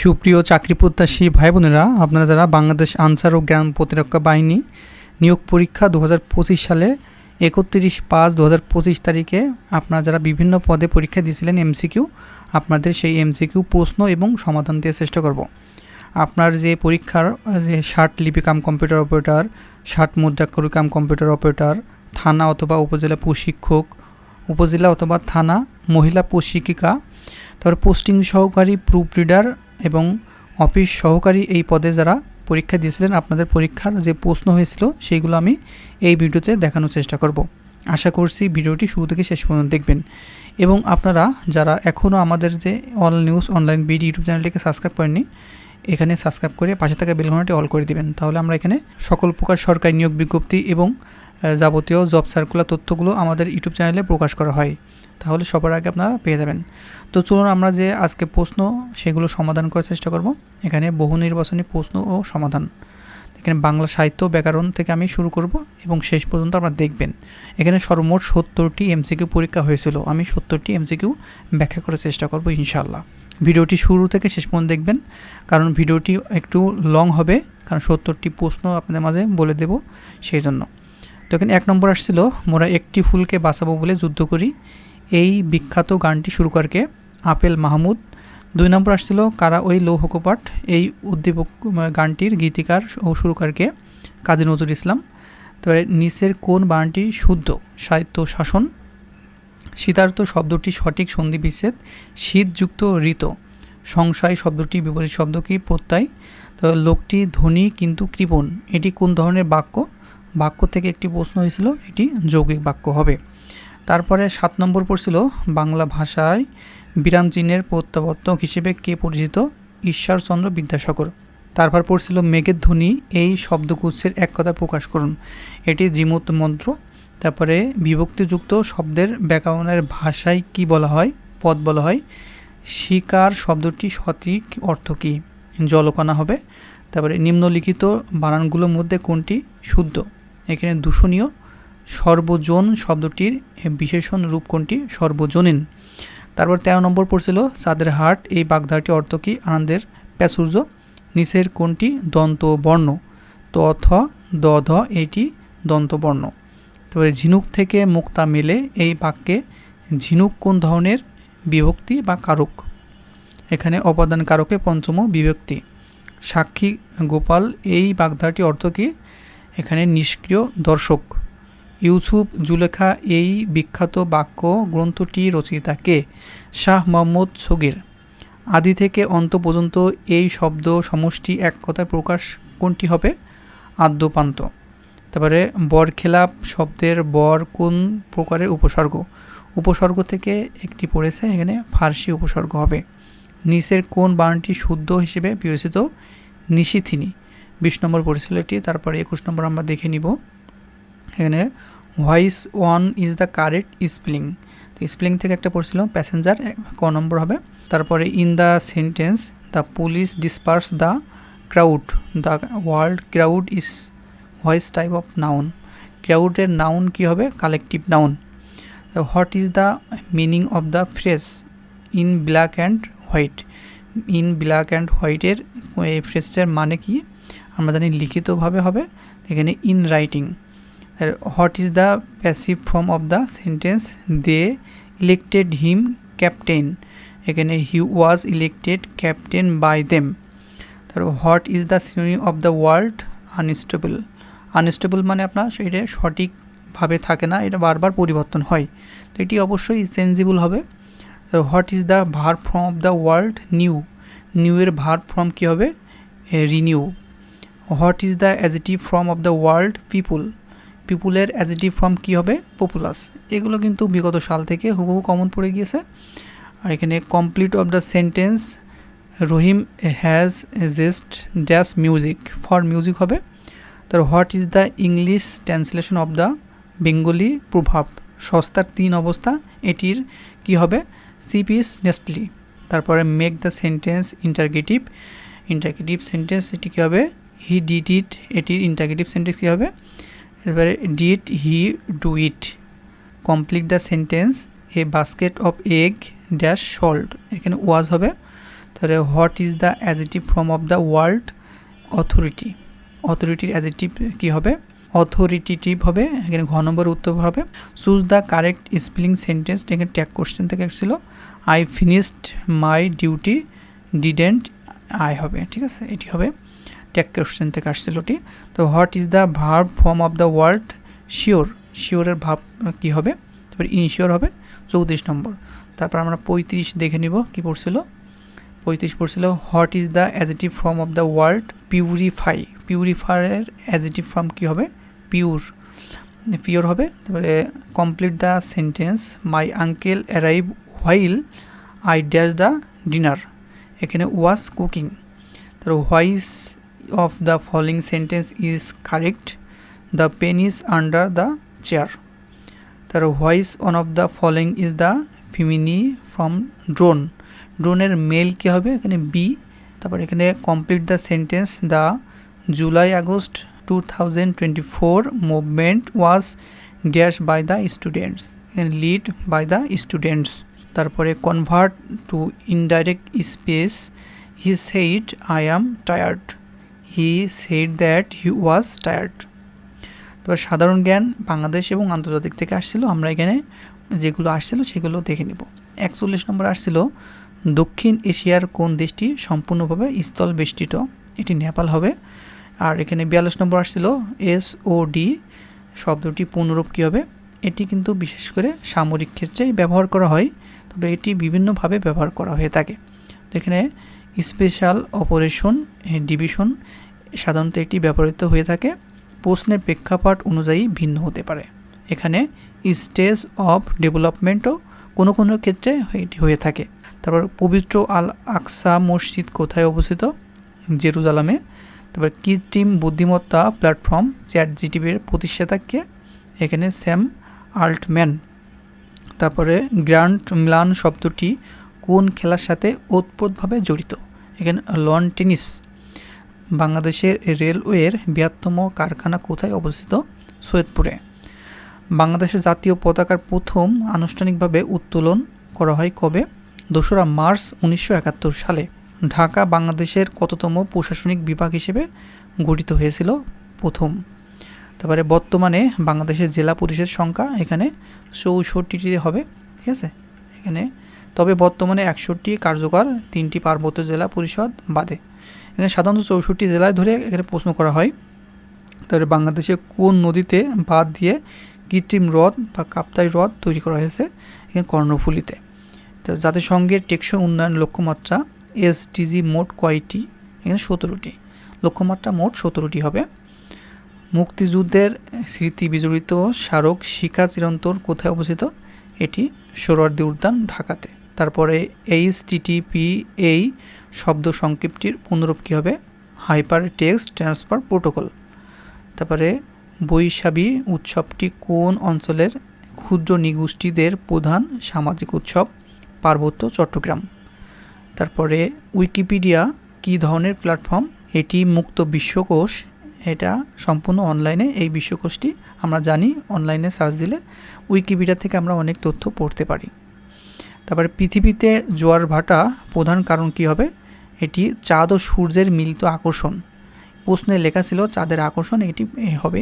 সুপ্রিয় চাকরি প্রত্যাশী ভাই বোনেরা আপনারা যারা বাংলাদেশ আনসার ও গ্রাম প্রতিরক্ষা বাহিনী নিয়োগ পরীক্ষা দু হাজার পঁচিশ সালে একত্রিশ পাঁচ দু তারিখে আপনারা যারা বিভিন্ন পদে পরীক্ষা দিয়েছিলেন এমসিকিউ আপনাদের সেই এমসিকিউ প্রশ্ন এবং সমাধান দিয়ে চেষ্টা করব। আপনার যে পরীক্ষার, যে ষাট লিপি কাম কম্পিউটার অপারেটর, ষাট মুদ্রাক্ষরী কাম কম্পিউটার অপারেটর, থানা অথবা উপজেলা প্রশিক্ষক, উপজেলা অথবা থানা মহিলা প্রশিক্ষিকা, তারপর পোস্টিং সহকারী প্রুফ রিডার এবং অফিস সহকারী এই পদে যারা পরীক্ষা দিয়েছিলেন, আপনাদের পরীক্ষার যে প্রশ্ন হয়েছিল সেইগুলো আমি এই ভিডিওতে দেখানোর চেষ্টা করব। আশা করছি ভিডিওটি শুরু থেকে শেষ পর্যন্ত দেখবেন। এবং আপনারা যারা এখনও আমাদের যে all news online BD YouTube চ্যানেলটিকে সাবস্ক্রাইব করেননি, এখানে সাবস্ক্রাইব করে পাশে থাকা বেলঘনাটি অল করে দিবেন। তাহলে আমরা এখানে সকল প্রকার সরকারি নিয়োগ বিজ্ঞপ্তি এবং যাবতীয় জব সার্কুলার তথ্যগুলো আমাদের ইউটিউব চ্যানেলে প্রকাশ করা হয়। তাহলে সবার আগে আপনারা পেয়ে যাবেন। তো চলুন আমরা যে আজকে প্রশ্ন, সেগুলো সমাধান করার চেষ্টা করব। এখানে বহু নির্বাচনী প্রশ্ন ও সমাধান। এখানে বাংলা সাহিত্য ব্যাকরণ থেকে আমি শুরু করব এবং শেষ পর্যন্ত আপনারা দেখবেন। এখানে সর্বমোট সত্তরটি এমসিকিউ পরীক্ষা হয়েছিল। আমি সত্তরটি এমসিকিউ ব্যাখ্যা করার চেষ্টা করব ইনশাল্লাহ ভিডিওটি শুরু থেকে শেষ পর্যন্ত দেখবেন, কারণ ভিডিওটি একটু লং হবে, কারণ সত্তরটি প্রশ্ন আপনাদের মাঝে বলে দেব সেই জন্য তো এখানে এক নম্বর আসছিল, মোরা একটি ফুলকে বাঁচাবো বলে যুদ্ধ করি। এই বিখ্যাত গানটি শুরু করকে আপেল মাহমুদ। দুই নম্বর আসছিল কারা ওই লৌহ কপাট। এই উদ্দীপক গানটির গীতিকার ও সুরকারকে কাজী নজরুল ইসলাম। তবে নিচের কোন বানটি শুদ্ধ? সাহিত্য শাসন। শীতার্থ শব্দটি সঠিক সন্ধি বিচ্ছেদ। শীতযুক্ত ঋত। সংশয় শব্দটি বিপরীত শব্দ কি? প্রত্যয়। তো লোকটি ধনী কিন্তু কৃপণ। এটি কোন ধরনের বাক্য? বাক্য থেকে একটি প্রশ্ন হয়েছিল, এটি যৌগিক বাক্য হবে। তারপরে সাত নম্বর পড়ছিল বাংলা ভাষায় বিরাম চিহ্নের প্রত্যাবর্তক হিসেবে কে পরিচিত? ঈশ্বরচন্দ্র বিদ্যাসাগর। তারপর পড়ছিল মেঘের ধ্বনি, এই শব্দগুচ্ছের এক কথা প্রকাশ করুন। এটি জিমুত মন্ত্র। তারপরে বিভক্তিযুক্ত শব্দের ব্যাকরণের ভাষায় কি বলা হয়? পদ বলা হয়। শিকার শব্দটি সঠিক অর্থ কী? জলকণা হবে। তারপরে নিম্নলিখিত বানানগুলোর মধ্যে কোনটি? শুদ্ধ। এখানে দূষণীয়। সর্বজন শব্দটির বিশেষণ রূপ কোনটি? সর্বজনীন। তারপর তেরো নম্বর পড়ছিল চাঁদের হাট এই বাগধাটি অর্থ কী? আনন্দের প্যাচুর্য নিচের কোনটি? দন্ত বর্ণ। তো অথ, দ, ধ, এটি দন্তবর্ণ তারপরে ঝিনুক থেকে মুক্তা মেলে, এই বাক্যে ঝিনুক কোন ধরনের বিভক্তি বা কারক? এখানে অপাদান কারকে পঞ্চম বিভক্তি। সাক্ষী গোপাল, এই বাগধাটি অর্থ কী? এখানে নিষ্ক্রিয় দর্শক। ইউসুফ জুলেখা এই বিখ্যাত বাক্য গ্রন্থটি রচিতা কে শাহ মোহাম্মদ সগির। আদি থেকে অন্ত পর্যন্ত এই শব্দ সমষ্টি এক কথায় প্রকাশ কোনটি হবে? আদ্যপান্ত। তারপরে বরখেলাপ শব্দের বর কোন প্রকারের উপসর্গ? উপসর্গ থেকে একটি পড়েছে, এখানে ফার্সি উপসর্গ হবে। নিচের কোন বাণটি শুদ্ধ হিসেবে বিবেচিত? নিশিথিনী। বিশ নম্বর পড়েছিল এটি তারপরে একুশ নম্বর আমরা দেখে নিব। এখানে which one is the correct spelling. তো স্পেলিং থেকে একটা পড়ছিল, প্যাসেঞ্জার, ক নম্বর হবে। তারপরে in the sentence, the police disperse the crowd. The world crowd is which type of noun. ক্রাউডের noun কী হবে? Collective noun. What is the meaning of the phrase in black and white? In black and হোয়াইটের এই ফ্রেসটার মানে কি? আমরা জানি লিখিতভাবে হবে। এখানে in writing. What is the passive form of the sentence they elected him captain এখানে he was elected captain by them তারপর what is the synonym of the world unstable unstable মানে আপনার সেটা সঠিকভাবে থাকে না, এটা বারবার পরিবর্তন হয়। তো এটি অবশ্যই সেন্সিবল হবে। What is the verb form of the world new new এর ভার ফর্ম কী হবে? Renew what is the adjective form of the world people পিপুলের adjective form কী হবে? পপুলাস এগুলো কিন্তু বিগত সাল থেকে হুবহু কমন পড়ে গিয়েছে। আর এখানে complete of the sentence Rahim has just dash music for music হবে। তার what is the English translation of the Bengali প্রভাব? সস্তার তিন অবস্থা, এটির কি হবে? সিপিস নেস্টলি তারপরে make the sentence interrogative interrogative sentence এটি কী হবে? হি ডিড ইট এটির ইন্টারগেটিভ সেন্টেন্স কী হবে? এবারে did he do it complete the sentence a basket of egg dash salt এখানে ওয়াজ হবে। তাহলে what is the adjective form of the word authority অথরিটির অ্যাজিটিভ কী হবে? অথরিটিটিভ হবে, এখানে ঘ নম্বর উত্তর হবে। Choose the correct spelling sentence এখানে ট্যাগ কোশ্চেন থেকে এসেছিল I finished my duty didn't I হবে, ঠিক আছে? এটি হবে। ট্যাগ কোশ্চেন থেকে আসছিল ওটি। তো what is the verb form of the world sure শিওরের ভাব কী হবে? তারপরে ইনশিওর হবে। চৌত্রিশ নম্বর। তারপর আমরা পঁয়ত্রিশ দেখে নিব কী পড়ছিল। পঁয়ত্রিশ পড়ছিল what is the adjective form of the world purify পিউরিফায়ারের adjective form কী হবে? পিওর পিওর হবে। তারপরে complete the sentence my uncle arrive while I dash the dinner এখানে ওয়াজ কুকিং তার which of the following sentence is correct the pen is under the chair তার which one of the following is the feminine from drone ড্রোনের male কী হবে? এখানে B তারপর এখানে complete the sentence the July August two thousand twenty four movement was dash by the students এখানে lead by the students তারপরে convert to indirect speech he said I am tired he said that he was tired তারপর সাধারণ জ্ঞান বাংলাদেশ এবং আন্তর্জাতিক থেকে আসছিল। আমরা এখানে যেগুলো আসছিল সেগুলো দেখে নেব। একচল্লিশ নম্বর আসছিল, দক্ষিণ এশিয়ার কোন দেশটি সম্পূর্ণভাবে স্থল বেষ্টিত? এটি নেপাল হবে। আর এখানে বিয়াল্লিশ নম্বর আসছিল, এস ও ডি শব্দটি পুনরূপ কী হবে? এটি কিন্তু বিশেষ করে সামরিক ক্ষেত্রে ব্যবহার করা হয়, তবে এটি বিভিন্নভাবে ব্যবহার করা হয়ে থাকে। তো এখানে স্পেশাল অপারেশন ডিভিশন সাধারণত এটি ব্যবহৃত হয়ে থাকে। প্রশ্নের প্রেক্ষাপট অনুযায়ী ভিন্ন হতে পারে। এখানে স্টেজ অফ ডেভেলপমেন্টও কোনো কোনো ক্ষেত্রে এটি হয়ে থাকে। তারপর পবিত্র আল আকসা মসজিদ কোথায় অবস্থিত? জেরুজালামে। তারপর কৃত্রিম বুদ্ধিমত্তা প্ল্যাটফর্ম চ্যাট জিটিভির প্রতিষ্ঠাতাকে এখানে স্যাম আল্টম্যান। তারপরে গ্র্যান্ড মিলান শব্দটি কোন খেলার সাথে ওতপ্রোতভাবে জড়িত? এখানে লন টেনিস, বাংলাদেশের রেলওয়ের বৃহত্তম কারখানা কোথায় অবস্থিত? সৈয়দপুরে। বাংলাদেশের জাতীয় পতাকার প্রথম আনুষ্ঠানিকভাবে উত্তোলন করা হয় কবে? দোসরা মার্চ উনিশশো একাত্তর সালে। ঢাকা বাংলাদেশের কততম প্রশাসনিক বিভাগ হিসেবে গঠিত হয়েছিল প্রথম। তারপরে বর্তমানে বাংলাদেশের জেলা পরিষদ সংখ্যা এখানে চৌষট্টিটি হবে, ঠিক আছে? এখানে তবে বর্তমানে একষট্টি কার্যকর তিনটি পার্বত্য জেলা পরিষদ বাদে। এখানে সাধারণত চৌষট্টি জেলায় ধরে এখানে প্রশ্ন করা হয়। তাহলে বাংলাদেশে কোন নদীতে বাদ দিয়ে কৃত্রিম হ্রদ বা কাপ্তাই হ্রদ তৈরি করা হয়েছে? এখানে কর্ণফুলিতে। তো জাতিসংঘের টেকসই উন্নয়ন লক্ষ্যমাত্রা এসডিজি মোট কয়টি? এখানে সতেরোটি। লক্ষ্যমাত্রা মোট সতেরোটি হবে। মুক্তিযুদ্ধের স্মৃতি বিজড়িত স্মারক শিখা চিরন্তর কোথায় অবস্থিত? এটি সোহরাওয়ার্দী উদ্যান, ঢাকাতে। তারপরে এইচ টিটিপি এই শব্দ সংক্ষেপটির পুনরূপ কী হবে? হাইপার টেক্সট ট্রান্সফার প্রোটোকল তারপরে বৈশাখী উৎসবটি কোন অঞ্চলের ক্ষুদ্র নিগোষ্ঠীদের প্রধান সামাজিক উৎসব? পার্বত্য চট্টগ্রাম। তারপরে উইকিপিডিয়া কী ধরনের প্ল্যাটফর্ম? এটি মুক্ত বিশ্বকোষ। এটা সম্পূর্ণ অনলাইনে। এই বিশ্বকোষটি আমরা জানি, অনলাইনে সার্চ দিলে উইকিপিডিয়া থেকে আমরা অনেক তথ্য পড়তে পারি। তারপরে পৃথিবীতে জোয়ার ভাটা প্রধান কারণ কি হবে? এটি চাঁদ ও সূর্যের মিলিত আকর্ষণ। প্রশ্নে লেখা ছিল চাঁদের আকর্ষণ এটি হবে।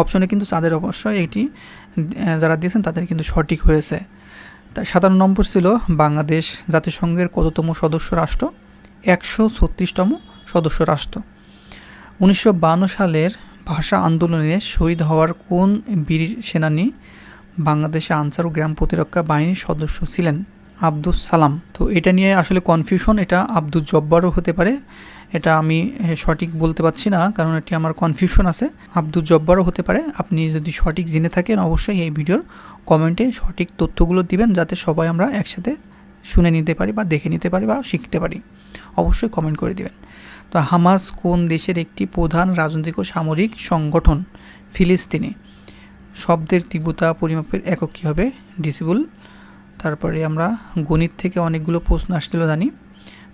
অপশনে কিন্তু চাঁদের অবশ্যই এটি যারা দিয়েছেন তাদের কিন্তু সঠিক হয়েছে। তার সাধারণ নম্বর ছিল বাংলাদেশ জাতিসংঘের কততম সদস্য রাষ্ট্র? একশো ছত্রিশতম সদস্য রাষ্ট্র। উনিশশো সালের ভাষা আন্দোলনে শহীদ হওয়ার কোন বীর সেনানী বাংলাদেশে আনসার ও গ্রাম প্রতিরক্ষা বাহিনীর সদস্য ছিলেন আব্দুল সালাম। তো এটা নিয়ে আসলে কনফিউশন এটা আব্দুল জব্বারও হতে পারে। এটা আমি সঠিক বলতে পারছি না, কারণ এটি আমার কনফিউশন আছে। আব্দুল জব্বারও হতে পারে। আপনি যদি সঠিক জেনে থাকেন, অবশ্যই এই ভিডিওর কমেন্টে সঠিক তথ্যগুলো দিবেন, যাতে সবাই আমরা একসাথে শুনে নিতে পারি বা দেখে নিতে পারি বা শিখতে পারি। অবশ্যই কমেন্ট করে দিবেন। তো হামাস কোন দেশের একটি প্রধান রাজনৈতিক ও সামরিক সংগঠন? ফিলিস্তিনি। শব্দের তীব্রতা পরিমাপের একক কী হবে? ডিসিবল তারপরে আমরা গণিত থেকে অনেকগুলো প্রশ্ন আসছিল, জানি।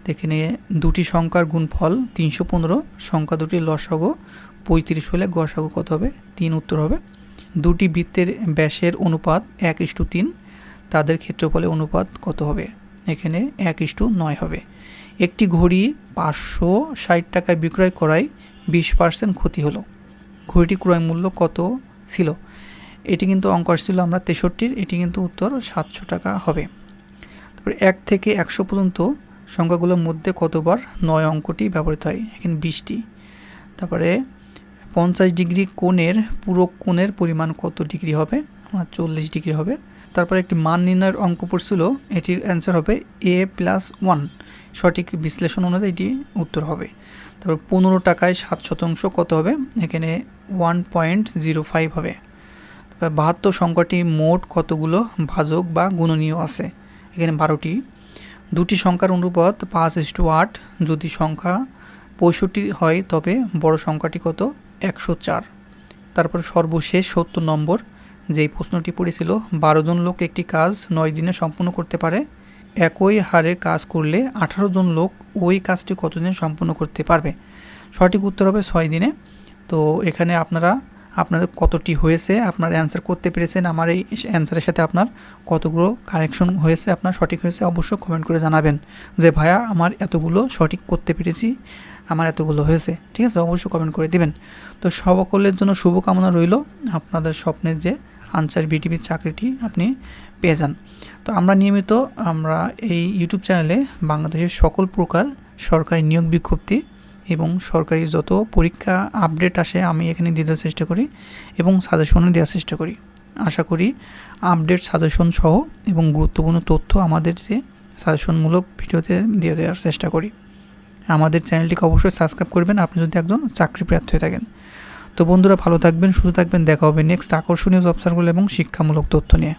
এখানে দুটি সংখ্যার গুণফল, তিনশো পনেরো, সংখ্যা দুটি লসাগো, পঁয়ত্রিশ হলে গসাগো কত হবে? তিন উত্তর হবে। দুটি বৃত্তের ব্যাসের অনুপাত এক ইস্টু তিন, তাদের ক্ষেত্রফলে অনুপাত কত হবে? এখানে এক ইস্টু নয় হবে। একটি ঘড়ি পাঁচশো ষাট টাকায় বিক্রয় করায় বিশ পার্সেন্ট ক্ষতি হলো। ঘড়িটি ক্রয় মূল্য কত ছিল? এটি কিন্তু অঙ্ক আসছিল আমরা তেষট্টির, এটি কিন্তু উত্তর সাতশো টাকা হবে। তারপরে এক থেকে একশো পর্যন্ত সংখ্যাগুলোর মধ্যে কতবার নয় অঙ্কটি ব্যবহৃত হয়? এখানে বিশটি। তারপরে পঞ্চাশ ডিগ্রি কোণের পুরো কোণের পরিমাণ কত ডিগ্রি হবে? আমার চল্লিশ ডিগ্রি হবে। তারপরে একটি মান নির্ণয়ের অঙ্ক পড়ছিল, এটির অ্যান্সার হবে এ প্লাস ওয়ান সঠিক বিশ্লেষণ অনুযায়ী এটি উত্তর হবে। তারপর পনেরো টাকায় সাত শতাংশ কত হবে? এখানে ওয়ান পয়েন্ট জিরো ফাইভ হবে। বাহাত্তর সংখ্যাটি মোট কতগুলো ভাজক বা গুণনীয় আছে? এখানে বারোটি। দুটি সংখ্যার অনুপাত পাঁচ ইস টু আট। যদি সংখ্যা পঁয়ষট্টি হয়, তবে বড় সংখ্যাটি কত? একশো চার। তারপর সর্বশেষ সত্তর নম্বর। যেই প্রশ্নটি পড়েছিল, বারো জন লোক একটি কাজ নয় দিনে সম্পূর্ণ করতে পারে? একই হারে কাজ করলে আঠারো জন লোক ওই কাজটি কতদিনে সম্পূর্ণ করতে পারবে? সঠিক উত্তর হবে ছয় দিনে। তো এখানে আপনারা আপনাদের কতটি হয়েছে, আপনার অ্যান্সার করতে পেরেছেন, আমার এই অ্যান্সারের সাথে আপনার কতগুলো কারেকশন হয়েছে, আপনার সঠিক হয়েছে, অবশ্যই কমেন্ট করে জানাবেন। যে ভাইয়া, আমার এতগুলো সঠিক করতে পেরেছি, আমার এতগুলো হয়েছে, ঠিক আছে, অবশ্যই কমেন্ট করে দিবেন। তো সকলের জন্য শুভকামনা রইল, আপনাদের স্বপ্নের যে আনসার বিটিভির চাকরিটি আপনি পেয়ে যান। তো আমরা নিয়মিত আমরা এই ইউটিউব চ্যানেলে বাংলাদেশের সকল প্রকার সরকারি নিয়োগ বিজ্ঞপ্তি এবং সরকারি যত পরীক্ষা আপডেট আসে, আমি এখানে দিতে চেষ্টা করি এবং সাজেশনও দেওয়ার চেষ্টা করি। আশা করি আপডেট সাজেশন সহ এবং গুরুত্বপূর্ণ তথ্য আমাদের যে সাজেশনমূলক ভিডিওতে দিয়ে দেওয়ার চেষ্টা করি। আমাদের চ্যানেলটিকে অবশ্যই সাবস্ক্রাইব করবেন। আপনি যদি একজন চাকরি প্রার্থী হয়ে থাকেন। তো বন্ধুরা, ভালো থাকবেন, সুস্থ থাকবেন। দেখা হবে নেক্সট আকর্ষণীয় জব সার্কুল এবং শিক্ষামূলক তথ্য নিয়ে।